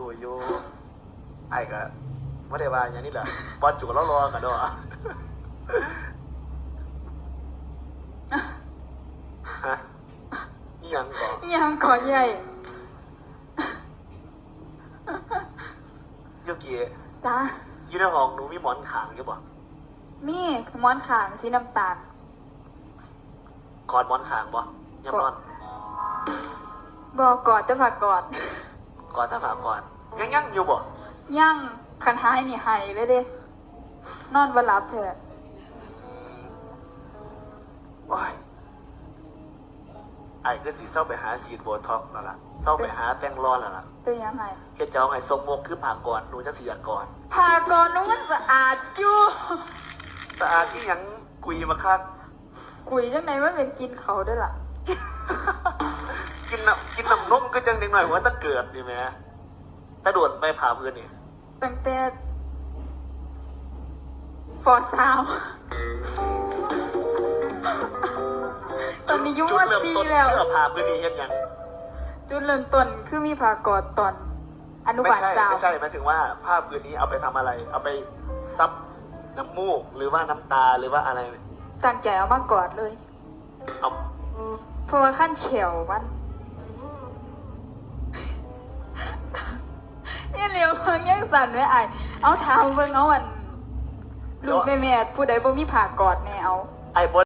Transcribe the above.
ดูอยู่ไอ้ก็ไม่ได้ว่าอย่างนี้แหละบอลจุกเรารอกันด้วยฮะนี่ยังก่อนอิหยังก่อนใหญ่ยูกิจ้าอยูในห้องหนูมีหมอนขางอยู่ป่ะนี่หมอนขางสีน้ำตาลกอดหมอนขางป่ะยังนอนบอกกอดจะฝากกอด กอดถ้าฝากก่อนยังยังอยู่บ่ย่างคันหายนี่หายเลยเด้ นอนบ่หลับเถอะโอ้ยไอ้คือสีเศร้าไปหาสีดโบท็อกซ์แล้วล่ะเศร้าไปหาแป้งร้อนแล้วล่ะเป็นยังไงเฮ็ดเจ้าไอ้ทรงมกคือผ่าก่อนหนูจะสีอยากก่อนพากอนนู้นมันสะอาดอยู่สะอาดที่ยังกุยมาคักกุยจังไหนมันเป็นกินเขาด้วยล่ะ กินน้ำกินน้ำนมก็จังเด็กหน่อยว่าถ้าเกิดดีไหมถ้าโดดไปผ่าพื้นนี่ตั้งแต่ฟอสาวตอนนี้ยุ่งจุดว่าเริ่มซีต้นแล้ว เพื่อผ่าพื้นนี่เฮ็ดหยัง จุดเริ่มต้นคือมีผากอดตอนอนุไม่บาลใช่สาว ไม่ใช่หมายถึงว่าผ้าพื้นนี้เอาไปทำอะไร เอาไปซับน้ำมูกหรือว่าน้ำตาหรือว่าอะไร ตั้งใจเอามากอดเลย เอาเพราะว่าขั้นเฉียวมันนี่ สั่นไว้ไอายเอาเท้าเบิ่งเอาวันลูกแม่แม่ผู้ใดบ่มีผ่ากอดแม่เอา ไอ้บ